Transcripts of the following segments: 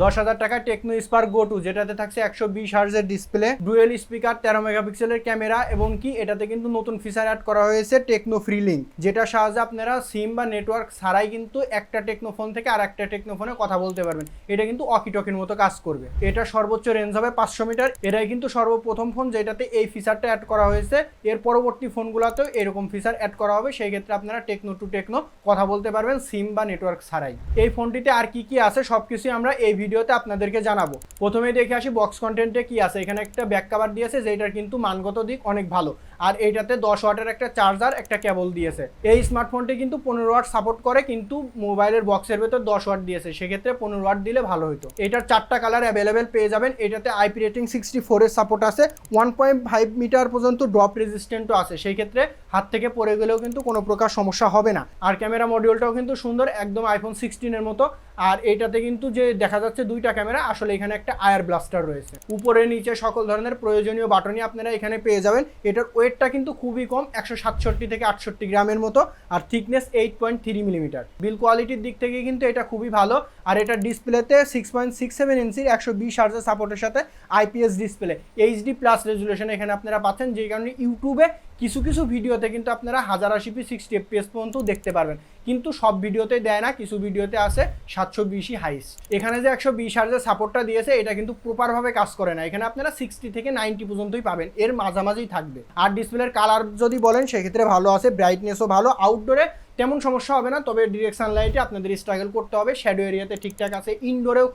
দশ হাজার টাকা টেকনো স্পার্ক গো টু যেটাতে থাকছে একশো বিশ হার্জের ডিসপ্লে ডুয়েল স্পিকার তেরো মেগাপিক্সেলের ক্যামেরা এবং কি এটাতে কিন্তু নতুন ফিচার অ্যাড করা হয়েছে টেকনো ফ্রি লিঙ্ক যেটা সাহায্যে আপনারা সিম বা নেটওয়ার্ক ছাড়াই কিন্তু একটা টেকনো ফোন থেকে আর একটা টেকনো ফোনে কথা বলতে পারবেন। এটা কিন্তু অকিটকির মতো কাজ করবে। এটা সর্বোচ্চ রেঞ্জ হবে পাঁচশো মিটার। এটাই কিন্তু সর্বপ্রথম ফোন যেটাতে এই ফিচারটা অ্যাড করা হয়েছে। এর পরবর্তী ফোনগুলোতেও এরকম ফিচার অ্যাড করা হবে। সেই ক্ষেত্রে আপনারা টেকনো টু টেকনো কথা বলতে পারবেন সিম বা নেটওয়ার্ক ছাড়াই। এই ফোনটিতে আর কি কি আছে সব কিছুই আমরা এই ভিডিওতে আপনাদেরকে জানাব। প্রথমে দেখে আসি বক্স কন্টেন্টে কি আছে। এখানে একটা ব্যাক কাভার দিয়েছে যেটার কিন্তু মানগত দিক অনেক ভালো। আর এইটাতে দশ ওয়াটের একটা চার্জার একটা কেবল দিয়েছে। এই স্মার্টফোনটি কিন্তু পনেরো ওয়াট সাপোর্ট করে, কিন্তু মোবাইলের বক্সের ভেতর দশ ওয়াট দিয়েছে। সেক্ষেত্রে পনেরো ওয়াট দিলে ভালো হতো এটার চারটা কালার অ্যাভেলেবেল পেয়ে যাবেন। এটাতে আইপি রেটিং সিক্সটি ফোরের সাপোর্ট আছে। ওয়ান পয়েন্ট ফাইভ মিটার পর্যন্ত ড্রপ রেজিস্ট্যান্টও আছে। সেই ক্ষেত্রে হাত থেকে পড়ে গেলেও কিন্তু কোনো প্রকার সমস্যা হবে না। আর ক্যামেরা মডিউলটাও কিন্তু সুন্দর, একদম আইফোন সিক্সটিনের মতো। আর এটাতে কিন্তু যে দেখা যাচ্ছে দুইটা ক্যামেরা আসলে এখানে একটা আয়ার ব্লাস্টার রয়েছে। উপরে, নিচে সকল ধরনের প্রয়োজনীয় বাটনই আপনারা এখানে পেয়ে যাবেন। এটার ওয়েটটা কিন্তু খুবই কম, একশো সাতষট্টি থেকে আটষট্টি গ্রামের মতো, আর thickness eight point three millimetre build কোয়ালিটির দিক থেকে কিন্তু এটা খুবই ভালো, আর এটা ডিসপ্লেতে সিক্স পয়েন্ট সিক্স সেভেন ইঞ্চির একশো বিশ হার্জের সাপোর্টের সাথে IPS display HD plus resolution এখানে আপনারা পাচ্ছেন যে কারণে ইউটিউবে কিছু কিছু ভিডিওতে কিন্তু আপনারা হাজার আশি পি সিক্সটি এফপিএস পর্যন্ত দেখতে পারবেন। কিন্তু সব ভিডিওতে দেয় না, কিছু ভিডিওতে আছে সাতশো বিশই হাইস এখানে যে একশো বিশ হাজার সাপোর্টটা দিয়েছে, এটা কিন্তু প্রপারভাবে কাজ করে না। এখানে আপনারা সিক্সটি থেকে নাইনটি পর্যন্তই পাবেন। এর মাঝামাঝি থাকবে। আর ডিসপ্লের কালার যদি বলেন, সেক্ষেত্রে ভালো আছে ব্রাইটনেসও ভালো। আউটডোরে তেমন সমস্যা হবে না, তবে ডিরেকশন লাইটে আপনাদের স্ট্রাগল করতে হবে। শ্যাডো এরিয়াতে ঠিকঠাক আছে ইনডোরেও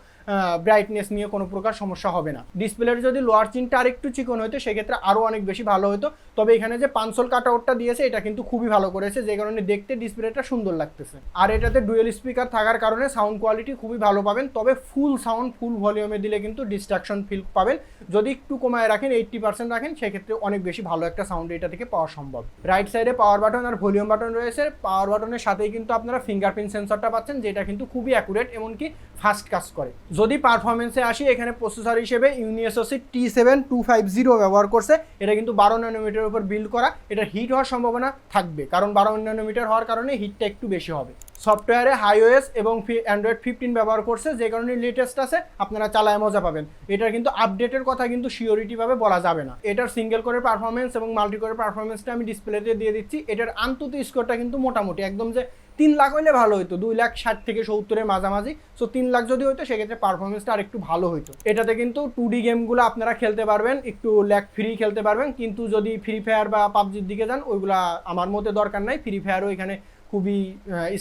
ব্রাইটনেস নিয়ে কোনো প্রকার সমস্যা হবে না। ডিসপ্লের যদি লোয়ার চিনটা আরেকটু চিকন হতো সেক্ষেত্রে আরও অনেক বেশি ভালো হতো তবে এখানে যে পাঁচশোল কাট আউটটা দিয়েছে, এটা কিন্তু খুবই ভালো করেছে, যে কারণে দেখতে ডিসপ্লেটা সুন্দর লাগতেছে। আর এটাতে ডুয়েল স্পিকার থাকার কারণে সাউন্ড কোয়ালিটি খুবই ভালো পাবেন, তবে ফুল সাউন্ড ফুল ভলিউমে দিলে কিন্তু ডিস্ট্রাকশন ফিল পাবেন। যদি একটু কমায় রাখেন এইট্টি পার্সেন্ট রাখেন, সেক্ষেত্রে অনেক বেশি ভালো একটা সাউন্ড এটা থেকে পাওয়া সম্ভব। রাইট সাইডে পাওয়ার বাটন আর ভলিউম বাটন রয়েছে পাওয়ার বাটনের সাথেই কিন্তু আপনারা ফিঙ্গারপ্রিন্ট সেন্সরটা পাচ্ছেন, যেটা কিন্তু খুবই অ্যাকুরেট এমনকি ফাস্ট কাজ করে। যদি পারফরমেন্সে আসি, এখানে প্রসেসর হিসেবে Unisoc T seven two five zero ব্যবহার করছে, এটা কিন্তু বারো ন্যানোমিটারের উপর বিল্ড করা, এটা হিট হওয়ার সম্ভাবনা থাকবে, কারণ বারো ন্যানোমিটার হওয়ার কারণে হিটটা একটু বেশি হবে। সফটওয়্যারে হাইওএস এবং অ্যান্ড্রয়েড ফিফটিন ব্যবহার করছে, যে কারণে লেটেস্ট আছে, আপনারা চালায় মজা পাবেন। এটার কিন্তু আপডেটের কথা কিন্তু শিওরিটিভাবে বলা যাবে না। এটার সিঙ্গেল করে পারফরমেন্স এবং মাল্টি করে পারফরমেন্সটা আমি ডিসপ্লেতে দিয়ে দিচ্ছি, এটার আন্তত স্কোরটা কিন্তু মোটামুটি। একদম যে তিন লাখ হইলে ভালো হইতো, দুই লাখ ষাট থেকে সত্তরের মাঝামাঝি। সো তিন লাখ যদি হইতো, সেক্ষেত্রে পারফরমেন্সটা আর একটু ভালো হইতো। এটাতে কিন্তু টু ডি গেমগুলো আপনারা খেলতে পারবেন, একটু ল্যাক ফ্রি খেলতে পারবেন। কিন্তু যদি ফ্রি ফায়ার বা পাবজির দিকে যান, ওইগুলা আমার মতে দরকার নাই। ফ্রি ফায়ারও এখানে খুবই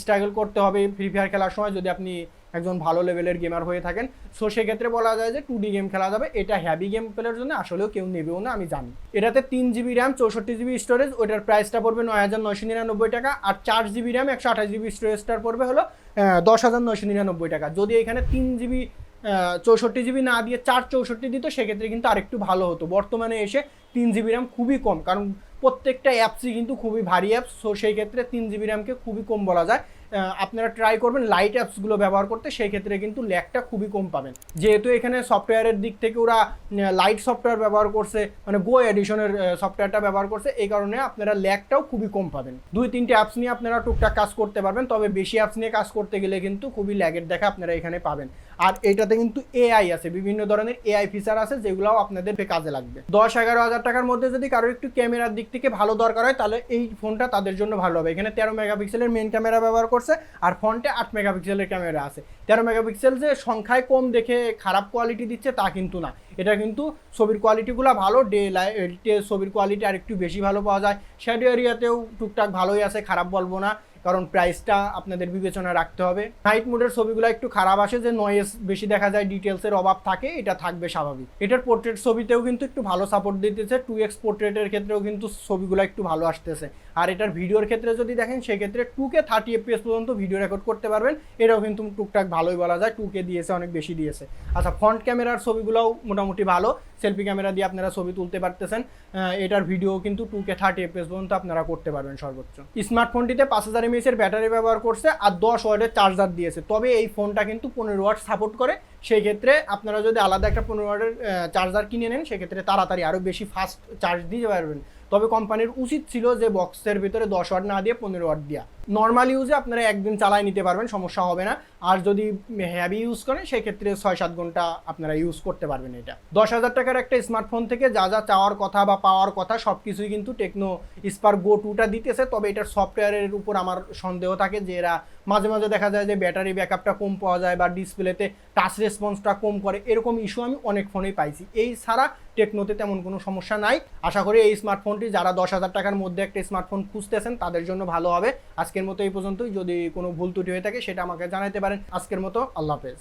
স্ট্রাগল করতে হবে ফ্রি ফায়ার খেলার সময় যদি আপনি একজন ভালো লেভেলের গেমার হয়ে থাকেন। সো সেক্ষেত্রে বলা যায় যে টু ডি গেম খেলা যাবে। এটা হ্যাভি গেম প্লেয়ার জন্য আসলেও কেউ নেবেও না, আমি জানি। এটাতে তিন জিবি র্যাম চৌষট্টি জিবি স্টোরেজ ওইটার প্রাইসটা পড়বে নয় হাজার নয়শো নিরানব্বই টাকা আর চার জিবি র্যাম একশো আঠাশ জিবি স্টোরেজটার পড়বে হলো দশ হাজার নয়শো নিরানব্বই টাকা। যদি এখানে তিন জিবি চৌষট্টি জিবি না দিয়ে চার চৌষট্টি দিত, সেক্ষেত্রে কিন্তু আরেকটু ভালো হতো। বর্তমানে এসে তিন জিবি র্যাম খুবই কম, কারণ প্রত্যেকটা অ্যাপসই কিন্তু খুবই ভারী অ্যাপস সো সেই ক্ষেত্রে তিন জিবি র্যামকে খুবই কম বলা যায়। আপনারা ট্রাই করবেন লাইট অ্যাপসগুলো ব্যবহার করতে সেই ক্ষেত্রে কিন্তু ল্যাকটা খুবই কম পাবেন। যেহেতু এখানে সফটওয়্যারের দিক থেকে ওরা লাইট সফটওয়্যার ব্যবহার করছে মানে গো এডিশনের সফটওয়্যারটা ব্যবহার করছে, এই কারণে আপনারা ল্যাকটাও খুবই কম পাবেন। দুই তিনটে অ্যাপস নিয়ে আপনারা টুকটাক কাজ করতে পারবেন, তবে বেশি অ্যাপস নিয়ে কাজ করতে গেলে কিন্তু খুবই ল্যাগের দেখা আপনারা এখানে পাবেন। আর এটাতে কিন্তু এআই আছে, বিভিন্ন ধরনের এআই ফিচার আছে যেগুলো আপনাদের কাজে লাগবে। দশ এগারো হাজার টাকার মধ্যে যদি কারও একটু ক্যামেরার দিক থেকে ভালো দরকার হয়, তাহলে এই ফোনটা তাদের জন্য ভালো হবে। এখানে তেরো মেগাপিক্সেলের মেন ক্যামেরা ব্যবহার করছে আর ফ্রন্টে আট মেগাপিক্সেলের ক্যামেরা আছে। তেরো মেগাপিক্সেল যে সংখ্যায় কম দেখে খারাপ কোয়ালিটি দিচ্ছে তা কিন্তু না। এটা কিন্তু ছবির কোয়ালিটিগুলো ভালো ডে লাইটে ছবির কোয়ালিটি আর একটু বেশি ভালো পাওয়া যায়। শ্যাডো এরিয়াতেও টুকটাক ভালোই আছে, খারাপ বলব না। কারণ প্রাইসটা আপনাদের বিবেচনা রাখতে হবে। নাইট মোডের ছবিগুলো একটু খারাপ আসে যে নয়েস বেশি দেখা যায় ডিটেলসের অভাব থাকে, এটা থাকবে স্বাভাবিক। এটার পোর্ট্রেট ছবিতেও কিন্তু একটু ভালো সাপোর্ট দিতেছে টু এক্স পোর্ট্রেটের ক্ষেত্রেও কিন্তু ছবিগুলো একটু ভালো আসতেছে। আর এটার ভিডিওর ক্ষেত্রে যদি দেখেন, সেক্ষেত্রে টু কে থার্টি এফপিএস পর্যন্ত ভিডিও রেকর্ড করতে পারবেন। এটাও কিন্তু টুকটাক ভালোই বলা যায় টু কে দিয়েছে, অনেক বেশি দিয়েছে। আচ্ছা ফ্রন্ট ক্যামেরার ছবিগুলোও মোটামুটি ভালো। সেলফি ক্যামেরা দিয়ে আপনারা ছবি তুলতে পারতেছেন। এটার ভিডিও কিন্তু টু কে থার্টি এফপিএস পর্যন্ত আপনারা করতে পারবেন সর্বোচ্চ। স্মার্টফোনটিতে পাঁচ হাজার এমএসের ব্যাটারি ব্যবহার করছে আর দশ ওয়ার্ডের চার্জার দিয়েছে। তবে এই ফোনটা কিন্তু পনেরো ওয়াট সাপোর্ট করে। সেই ক্ষেত্রে আপনারা যদি আলাদা একটা পনেরো ওয়াটের চার্জার কিনে নেন, সেক্ষেত্রে তাড়াতাড়ি আরও বেশি ফাস্ট চার্জ দিতে পারবেন। তবে কোম্পানির উচিত ছিল যে বক্সের ভিতরে দশ ওয়াট না দিয়ে পনেরো ওয়াট দেওয়া নর্মাল ইউজে আপনারা একদিন চালায় নিতে পারবেন, সমস্যা হবে না। আর যদি হ্যাভি ইউজ করেন, সেক্ষেত্রে ছয় সাত ঘণ্টা আপনারা ইউজ করতে পারবেন এটা। দশ হাজার টাকার একটা স্মার্টফোন থেকে যা যা চাওয়ার কথা বা পাওয়ার কথা সব কিছুই কিন্তু টেকনো স্পার গো টুটা দিতেছে। তবে এটার সফটওয়্যারের উপর আমার সন্দেহ থাকে যে এরা মাঝে মাঝে দেখা যায় যে ব্যাটারি ব্যাকআপটা কম পাওয়া যায় বা ডিসপ্লেতে টাচ রেসপন্সটা কম করে, এরকম ইস্যু আমি অনেক ফোনেই পাইছি। এই ছাড়া টেকনোতে তেমন কোনো সমস্যা নাই। আশা করি এই স্মার্টফোনটি যারা দশ হাজার টাকার মধ্যে একটা স্মার্টফোন খুঁজতেছেন, তাদের জন্য ভালো হবে। আজকের মতো এই পর্যন্তই। যদি কোনো ভুল ত্রুটি হয়ে থাকে, সেটা আমাকে জানাতে পারেন। আজকের মতো আল্লাহ হাফেজ।